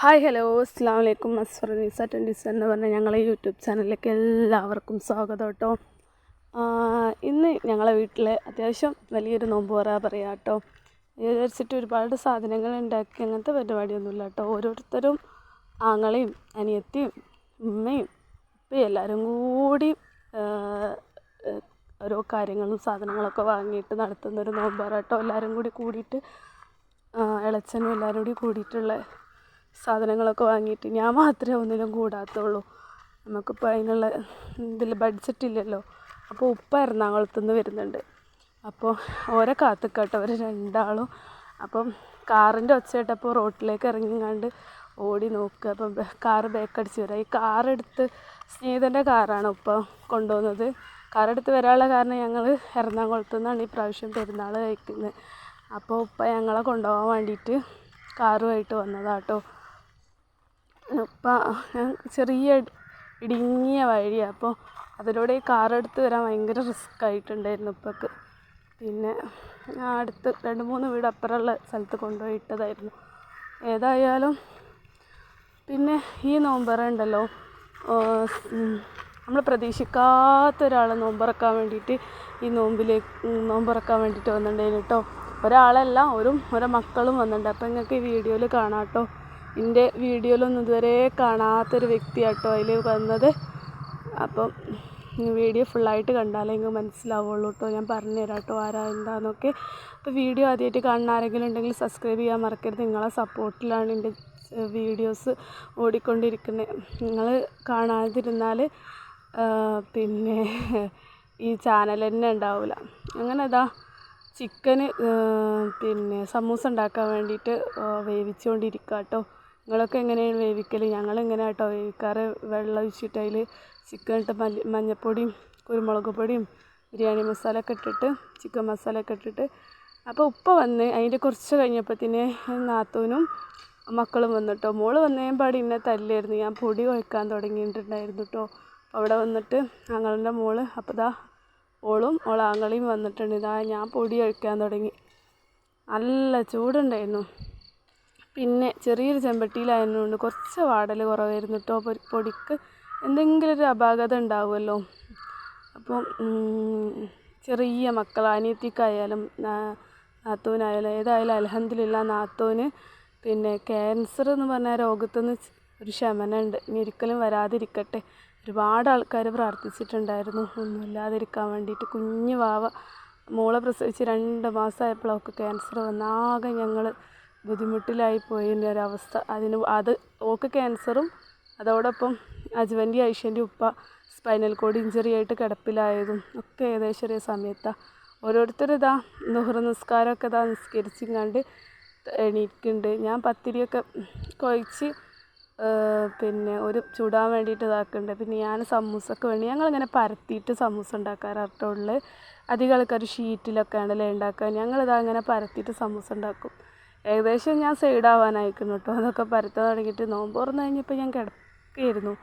Hi hello. അസ്സാം വലൈക്കും അസ്ഫർ നിസ twenties എന്ന് പറഞ്ഞ ഞങ്ങളെ യൂട്യൂബ് ചാനലിലേക്ക് എല്ലാവർക്കും സ്വാഗതം കേട്ടോ. ഇന്ന് ഞങ്ങളെ വീട്ടിൽ അത്യാവശ്യം വലിയൊരു നോമ്പ് പറ പറയാം കേട്ടോ. വിചാരിച്ചിട്ട് ഒരുപാട് സാധനങ്ങൾ ഉണ്ടാക്കി അങ്ങനത്തെ പരിപാടിയൊന്നുമില്ല കേട്ടോ. ഓരോരുത്തരും ആങ്ങളെയും അനിയത്തിയും ഉമ്മയും ഇപ്പം എല്ലാവരും കൂടി ഓരോ കാര്യങ്ങളും സാധനങ്ങളൊക്കെ വാങ്ങിയിട്ട് നടത്തുന്നൊരു നോമ്പ് പറ കേട്ടോ. എല്ലാവരും കൂടി കൂടിയിട്ട് ഇളച്ചനും എല്ലാവരും കൂടി കൂടിയിട്ടുള്ള സാധനങ്ങളൊക്കെ വാങ്ങിയിട്ട് ഞാൻ മാത്രമേ ഒന്നിനും കൂടാത്തുള്ളൂ. നമുക്കിപ്പോൾ അതിനുള്ള ഇതിൽ ബഡ്ജറ്റ് ഇല്ലല്ലോ. അപ്പോൾ ഉപ്പ എറണാകുളത്തു നിന്ന് വരുന്നുണ്ട്. അപ്പോൾ ഓരെ കാത്തുക്കട്ടോ അവർ രണ്ടാളും. അപ്പം കാറിന്റെ ഒച്ച കേട്ടപ്പോൾ റോട്ടിലേക്ക് ഇറങ്ങിങ്ങാണ്ട് ഓടി നോക്കുക. അപ്പം കാറ് ബേക്കടിച്ച് വരാം. ഈ കാറെടുത്ത് സ്നേഹിതന്റെ കാറാണ് ഉപ്പ കൊണ്ടുപോകുന്നത്. കാറെടുത്ത് വരാനുള്ള കാരണം ഞങ്ങൾ എറണാകുളത്തു നിന്നാണ് ഈ പ്രാവശ്യം പെരുന്നാൾ കഴിക്കുന്നത്. അപ്പോൾ ഉപ്പ ഞങ്ങളെ കൊണ്ടുപോകാൻ വേണ്ടിയിട്ട് കാറുമായിട്ട് വന്നതാട്ടോ. ഞാൻ ചെറിയ ഇടുങ്ങിയ വഴിയാണ് അപ്പോൾ അതിലൂടെ ഈ കാറെടുത്ത് വരാൻ ഭയങ്കര റിസ്ക് ആയിട്ടുണ്ടായിരുന്നു ഉപ്പക്ക് പിന്നെ ഞാൻ അടുത്ത് രണ്ട് മൂന്ന് വീട് അപ്പുറമുള്ള സ്ഥലത്ത് കൊണ്ടുപോയി ഇട്ടതായിരുന്നു ഏതായാലും പിന്നെ ഈ നോമ്പറ ഉണ്ടല്ലോ നമ്മൾ പ്രതീക്ഷിക്കാത്ത ഒരാൾ നോമ്പറക്കാൻ വേണ്ടിയിട്ട് ഈ നോമ്പിലേക്ക് നോമ്പറക്കാൻ വേണ്ടിയിട്ട് വന്നിട്ടുണ്ടായിരുന്നു കേട്ടോ. ഒരാളല്ല ഒരു ഓരോ മക്കളും വന്നിട്ടുണ്ട്. അപ്പോൾ നിങ്ങൾക്ക് ഈ വീഡിയോയിൽ കാണാം കേട്ടോ. എന്റെ വീഡിയോയിലൊന്നും ഇതുവരെ കാണാത്തൊരു വ്യക്തിയാട്ടോ അതിൽ വന്നത്. അപ്പം വീഡിയോ ഫുള്ളായിട്ട് കണ്ടാലേ നിങ്ങൾക്ക് മനസ്സിലാവുള്ളൂ കേട്ടോ ഞാൻ പറഞ്ഞു തരാം കേട്ടോ ആരാ എന്താണെന്നൊക്കെ അപ്പോൾ വീഡിയോ ആദ്യമായിട്ട് കാണുന്ന ആരെങ്കിലും ഉണ്ടെങ്കിൽ സബ്സ്ക്രൈബ് ചെയ്യാൻ മറക്കരുത്. നിങ്ങളെ സപ്പോർട്ടിലാണ് എന്റെ വീഡിയോസ് ഓടിക്കൊണ്ടിരിക്കുന്നത് നിങ്ങൾ കാണാതിരുന്നാൽ പിന്നെ ഈ ചാനൽ തന്നെ ഉണ്ടാവില്ല അങ്ങനെ അതാ ചിക്കന് പിന്നെ സമൂസ ഉണ്ടാക്കാൻ വേണ്ടിയിട്ട് വേവിച്ചുകൊണ്ടിരിക്കുക കേട്ടോ നിങ്ങളൊക്കെ എങ്ങനെയാണ് വേവിക്കൽ ഞങ്ങൾ ഇങ്ങനെ കേട്ടോ വേവിക്കാറ്? വെള്ളം ഒഴിച്ചിട്ട് അതിൽ ചിക്കൻ ഇട്ട് മല്ലി മഞ്ഞൾപ്പൊടിയും കുരുമുളക് പൊടിയും ബിരിയാണി മസാല ഒക്കെ ഇട്ടിട്ട് ചിക്കൻ മസാല ഒക്കെ ഇട്ടിട്ട്. അപ്പോൾ ഉപ്പ വന്ന് അതിന്റെ കുറച്ച് കഴിഞ്ഞപ്പോഴത്തേന് നാത്തൂനും മക്കളും വന്നിട്ടോ. മോൾ വന്നേം പാടി ഇന്നെ തല്ലായിരുന്നു ഞാൻ പൊടി കുഴക്കാൻ തുടങ്ങിയിട്ടുണ്ടായിരുന്നു കേട്ടോ അവിടെ വന്നിട്ട് ഞങ്ങളുടെ മോൾ അപ്പോൾ ദാ ഓളും ഓളാങ്ങളിയും വന്നിട്ടുണ്ട്. ഇതാ ഞാൻ പൊടി കഴിക്കാൻ തുടങ്ങി. നല്ല ചൂടുണ്ടായിരുന്നു. പിന്നെ ചെറിയൊരു ചെമ്പട്ടിയിലായതുകൊണ്ട് കുറച്ച് വാടൽ കുറവായിരുന്നു കേട്ടോ പൊടിക്ക് എന്തെങ്കിലും ഒരു അപാകത ഉണ്ടാവുമല്ലോ. അപ്പോൾ ചെറിയ മക്കൾ അനിയത്തിക്കായാലും നാത്തോനായാലും ഏതായാലും അലഹദില്ല നാത്തൂന് പിന്നെ ക്യാൻസർ എന്ന് പറഞ്ഞ രോഗത്തിൽ നിന്ന് ഒരു ശമനമുണ്ട് ഇനി ഒരിക്കലും വരാതിരിക്കട്ടെ. ഒരുപാട് ആൾക്കാർ പ്രാർത്ഥിച്ചിട്ടുണ്ടായിരുന്നു. ഒന്നുമില്ലാതിരിക്കാൻ വേണ്ടിയിട്ട്. കുഞ്ഞു വാവ മോളെ പ്രസവിച്ച് രണ്ട് മാസമായപ്പോഴൊക്കെ ക്യാൻസർ വന്ന്. ആകെ ഞങ്ങൾ ബുദ്ധിമുട്ടിലായി പോയതിന്റെ ഒരവസ്ഥ. അതിന് അത് ഓക്ക് ക്യാൻസറും അതോടൊപ്പം അജ്വന്റെ ഐഷ്യന്റെ ഉപ്പ സ്പൈനൽ കോഡ് ഇഞ്ചറി ആയിട്ട് കിടപ്പിലായതും ഒക്കെ ഏകദേശം ഒരേ സമയത്താണ് ഓരോരുത്തർ ഇതാ നുഹ്റ നിസ്കാരമൊക്കെ ഇതാ നിസ്കരിച്ചിങ്ങാണ്ട് എണീക്കുന്നുണ്ട്. ഞാൻ പത്തിരിയൊക്കെ കുഴച്ച് പിന്നെ ഒരു ചൂടാൻ വേണ്ടിയിട്ട് ഇതാക്കുന്നുണ്ട്. പിന്നെ ഞാൻ സമൂസക്ക് വേണ്ടി ഞങ്ങളിങ്ങനെ പരത്തിയിട്ട് സമൂസ ഉണ്ടാക്കാറാട്ടോ ഉള്ളത് അധികം ആൾക്കാർ ഷീറ്റിലൊക്കെ ആണല്ലേ ഉണ്ടാക്കുക. ഞങ്ങളിതാ അങ്ങനെ പരത്തിയിട്ട് സമൂസ ഉണ്ടാക്കും. ഏകദേശം ഞാൻ സൈഡാവാനായിരിക്കുന്നു കേട്ടോ. അതൊക്കെ പരത്താൻ തുടങ്ങിയിട്ട് നോമ്പ് തുറന്നു കഴിഞ്ഞപ്പോൾ ഞാൻ കിടക്കുകയായിരുന്നു.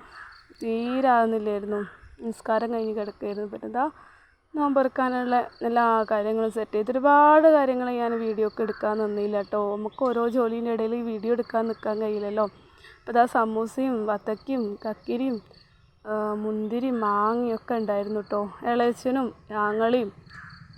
തീരാകുന്നില്ലായിരുന്നു നിസ്കാരം കഴിഞ്ഞ് കിടക്കുകയായിരുന്നു. പിന്നെ നോമ്പ് നോമ്പെറുക്കാനുള്ള എല്ലാ കാര്യങ്ങളും സെറ്റ് ചെയ്ത് ഒരുപാട് കാര്യങ്ങൾ ഞാൻ വീഡിയോ ഒക്കെ എടുക്കാൻ നിന്നില്ല കേട്ടോ. നമുക്ക് ഓരോ ജോലീന്റെ ഇടയിൽ വീഡിയോ എടുക്കാൻ നിൽക്കാൻ കഴിയില്ലല്ലോ. അപ്പോൾ ഇതാ സമൂസയും വത്തക്കയും കക്കിരിയും മുന്തിരി മുന്തിരിയും മാങ്ങയും ഒക്കെ ഉണ്ടായിരുന്നു കേട്ടോ. ഇളയച്ചനും ആങ്ങളിയും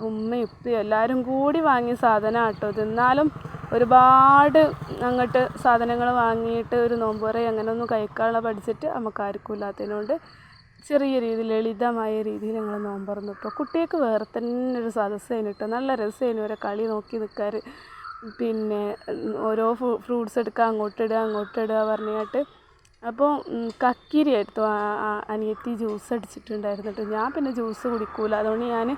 ഉമ്മയും ഉപ്പയും എല്ലാവരും കൂടി വാങ്ങിയ സാധനമാണ് കേട്ടോ. ഇത് എന്നാലും ഒരുപാട് അങ്ങോട്ട് സാധനങ്ങൾ വാങ്ങിയിട്ട് ഒരു നോമ്പുറ അങ്ങനെ ഒന്നും കഴിക്കാനുള്ള പഠിച്ചിട്ട് നമുക്ക് ആർക്കും ഇല്ലാത്തതിനോണ്ട് ചെറിയ രീതിയിൽ ലളിതമായ രീതിയിൽ ഞങ്ങൾ നോമ്പറന്നു ഇപ്പോൾ കുട്ടികൾക്ക് വേറെ തന്നെ ഒരു സദസ്സേനു കേട്ടോ നല്ല രസമായിരുന്നു ഓരോ കളി നോക്കി നിൽക്കാർ പിന്നെ ഓരോ ഫ്രൂട്ട്സ് എടുക്കുക അങ്ങോട്ടിടുക അങ്ങോട്ടിടുക പറഞ്ഞിട്ട്. അപ്പോൾ കക്കിരി എടുത്തു അനിയത്തി ജ്യൂസ് അടിച്ചിട്ടുണ്ടായിരുന്നു കേട്ടോ ഞാൻ പിന്നെ ജ്യൂസ് കുടിക്കൂല. അതുകൊണ്ട് ഞാൻ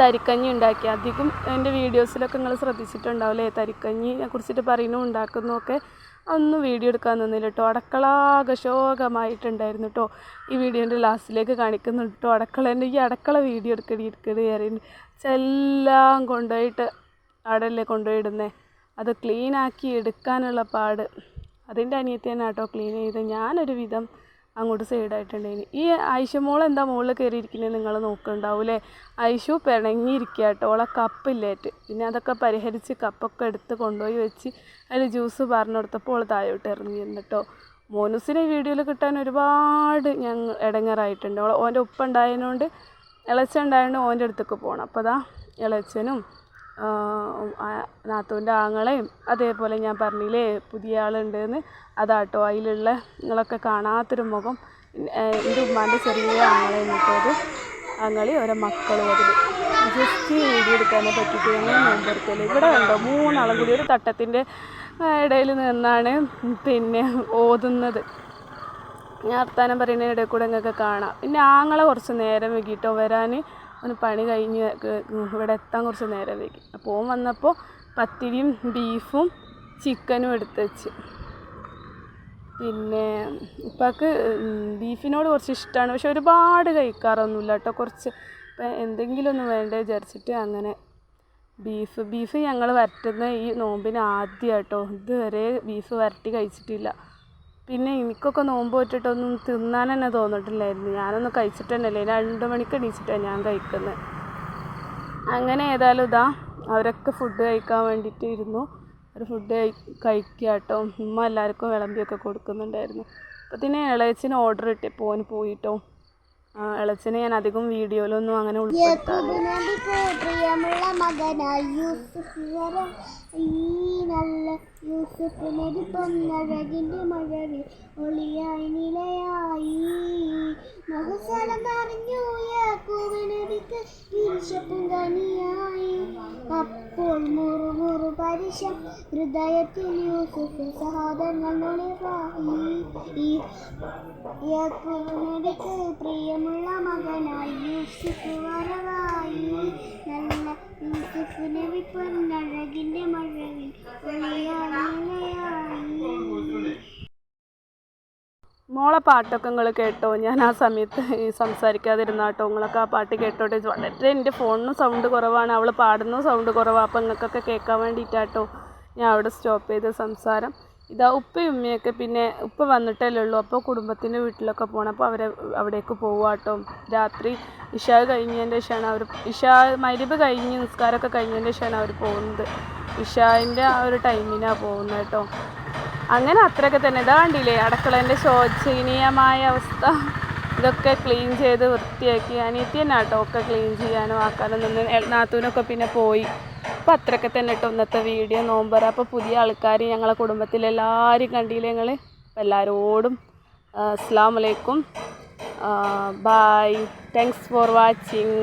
തരിക്കഞ്ഞി ഉണ്ടാക്കി. അധികം എന്റെ വീഡിയോസിലൊക്കെ നിങ്ങൾ ശ്രദ്ധിച്ചിട്ടുണ്ടാവില്ലേ? തരിക്കഞ്ഞിനെ കുറിച്ചിട്ട് പറയുന്നു ഉണ്ടാക്കുന്നതൊക്കെ ഒന്നും വീഡിയോ എടുക്കാൻ നിന്നില്ല കേട്ടോ അടക്കള ശോകമായിട്ടുണ്ടായിരുന്നു കേട്ടോ ഈ വീഡിയോന്റെ ലാസ്റ്റിലേക്ക് കാണിക്കുന്നുണ്ട് കേട്ടോ അടക്കളേന്റെ ഈ അടക്കള വീഡിയോ എടുക്കടി എടുക്കടി കയറി എല്ലാം കൊണ്ടുപോയിട്ട് അവിടെയല്ലേ കൊണ്ടുപോയിടുന്നേ? അത് ക്ലീനാക്കി എടുക്കാനുള്ള പാട്. അതിന്റെ അനിയത്തി തന്നെ കേട്ടോ ക്ലീൻ ചെയ്ത് ഞാനൊരു വിധം അങ്ങോട്ട് സൈഡായിട്ടുണ്ടായിന് ഈ ഐഷമോൾ എന്താ മുകളിൽ കയറിയിരിക്കുന്നത് നിങ്ങൾ നോക്കുന്നുണ്ടാവൂലേ ഐഷു പിണങ്ങിയിരിക്കുക കേട്ടോ ഓളെ കപ്പില്ലേറ്റ്. പിന്നെ അതൊക്കെ പരിഹരിച്ച് കപ്പൊക്കെ എടുത്ത് കൊണ്ടുപോയി വെച്ച് അതിൽ ജ്യൂസ് പറഞ്ഞു കൊടുത്തപ്പോൾ ഓൾ താഴോട്ട് ഇറങ്ങി എന്നിട്ടോ. മോനുസിനെ വീഡിയോയിൽ കിട്ടാൻ ഒരുപാട് ഞങ്ങൾ ഇടങ്ങറായിട്ടുണ്ട്. ഓളെ ഓന്റെ ഉപ്പ ഉണ്ടായതിനോണ്ട് ഇളച്ച ഉണ്ടായതുകൊണ്ട് ഓന്റെ അടുത്തേക്ക് പോകണം അപ്പോൾ അതാ ഇളച്ചനും നാത്തൂന്റെ ആങ്ങളെയും അതേപോലെ ഞാൻ പറഞ്ഞില്ലേ പുതിയ ആളുണ്ടെന്ന്. അതാട്ടോ അതിലുള്ള നിങ്ങളൊക്കെ കാണാത്തൊരു മുഖം. എന്റെ ഉമ്മാന്റെ ചെറിയ ആങ്ങളെ കിട്ടത് ആങ്ങളി ഓരോ മക്കളും അതിൽ ജസ്റ്റ് വീഡിയോ എടുക്കാനേ പറ്റിയിട്ട് ഞങ്ങൾ നോമ്പെടുക്കൽ ഇവിടെ ഉണ്ടോ മൂന്നാളും കൂടി ഒരു തട്ടത്തിന്റെ ഇടയിൽ നിന്നാണ് പിന്നെ ഓതുന്നത്. ഞാൻ വർത്താനം പറയുന്ന ഇടയിൽ കൂടെ നിങ്ങൾക്ക് കാണാം. പിന്നെ ആങ്ങളെ കുറച്ച് നേരം വൈകിട്ടോ വരാൻ. ഒന്ന് പണി കഴിഞ്ഞ് ഇവിടെ എത്താൻ കുറച്ച് നേരം വൈകി അപ്പോൾ ഓൻ വന്നപ്പോൾ പത്തിരിയും ബീഫും ചിക്കനും എടുത്ത് വെച്ച്. പിന്നെ ഉപ്പാക്ക് ബീഫിനോട് കുറച്ച് ഇഷ്ടമാണ് പക്ഷെ ഒരുപാട് കഴിക്കാറൊന്നുമില്ല കേട്ടോ. കുറച്ച് ഇപ്പം എന്തെങ്കിലും ഒന്ന് വേണ്ടേ വിചാരിച്ചിട്ട് അങ്ങനെ ബീഫ് ബീഫ് ഞങ്ങൾ വരട്ടുന്ന ഈ നോമ്പിന് ആദ്യം കേട്ടോ ഇതുവരെ ബീഫ് വരട്ടി കഴിച്ചിട്ടില്ല. പിന്നെ എനിക്കൊക്കെ നോമ്പ് വെച്ചിട്ടൊന്നും തിന്നാൻ തന്നെ തോന്നിട്ടില്ലായിരുന്നു. ഞാനൊന്നും കഴിച്ചിട്ട് തന്നെ രണ്ട് മണിക്ക് എണീച്ചിട്ടാണ് ഞാൻ കഴിക്കുന്നത് അങ്ങനെ ഏതായാലും ഇതാ അവരൊക്കെ ഫുഡ് കഴിക്കാൻ വേണ്ടിയിട്ട് ഇരുന്നു. അവർ ഫുഡ് കഴി കഴിക്കുക കേട്ടോ ഉമ്മ എല്ലാവർക്കും വിളമ്പിയൊക്കെ കൊടുക്കുന്നുണ്ടായിരുന്നു. അപ്പത്തിന് ഇളയച്ചിന് ഓർഡർ കിട്ടിയപ്പോൾ ഓന് പോയിട്ടോ ആ, ഇളയച്ചനെ ഞാൻ അധികം വീഡിയോയിലൊന്നും അങ്ങനെ പ്രിയമുള്ള നല്ല നിലയായി. മഹസലം അപ്പോൾ മുറുമുറു പരിശം ഹൃദയത്തിൽ യൂസുഫ് സഹോദരങ്ങൾ നൊളിവായി. പ്രിയമുള്ള മകനായി യൂസുഫ് വരവായി. നല്ല യൂസുഫ് നബി മഴവിൽ മോളെ പാട്ടൊക്കെ നിങ്ങൾ കേട്ടോ? ഞാൻ ആ സമയത്ത് സംസാരിക്കാതിരുന്ന കേട്ടോ. നിങ്ങളൊക്കെ ആ പാട്ട് കേട്ടോട്ടെ വളരെ എന്റെ ഫോണിനും സൗണ്ട് കുറവാണ്. അവൾ പാടുന്ന സൗണ്ട് കുറവാണ് അപ്പം നിങ്ങൾക്കൊക്കെ കേൾക്കാൻ വേണ്ടിയിട്ടാട്ടോ ഞാൻ അവിടെ സ്റ്റോപ്പ് ചെയ്ത സംസാരം. ഇതാ ഉപ്പയും ഉമ്മയൊക്കെ പിന്നെ ഉപ്പ വന്നിട്ടല്ലേ ഉള്ളൂ. അപ്പോൾ കുടുംബത്തിന്റെ വീട്ടിലൊക്കെ പോകണം അപ്പോൾ അവരെ അവിടേക്ക് പോവാട്ടോ രാത്രി ഇഷാ കഴിഞ്ഞതിന്റെ ശേഷമാണ് അവർ ഇഷാ മരിബ് കഴിഞ്ഞ് നിസ്കാരമൊക്കെ കഴിഞ്ഞതിന്റെ ശേഷമാണ് അവർ പോകുന്നത്. ഇഷാന്റെ ആ ഒരു ടൈമിനാണ് പോകുന്നത് കേട്ടോ. അങ്ങനെ അത്രയൊക്കെ തന്നെ. ഇതാ കണ്ടില്ലേ അടുക്കളേന്റെ ശോചനീയമായ അവസ്ഥ. ഇതൊക്കെ ക്ലീൻ ചെയ്ത് വൃത്തിയാക്കി. അനിയത്തി തന്നെ കേട്ടോ ഒക്കെ ക്ലീൻ ചെയ്യാനും ആക്കാനും നിന്ന്. നാത്തൂനൊക്കെ പിന്നെ പോയി. അപ്പം അത്രയൊക്കെ തന്നെ കേട്ടോ ഇന്നത്തെ വീഡിയോ നോമ്പറ. അപ്പോൾ പുതിയ ആൾക്കാർ ഞങ്ങളെ കുടുംബത്തിലെല്ലാവരും കണ്ടില്ലേ ഞങ്ങൾ അപ്പം എല്ലാവരോടും അസ്സാം വലൈക്കും ബായ് താങ്ക്സ് ഫോർ വാച്ചിങ്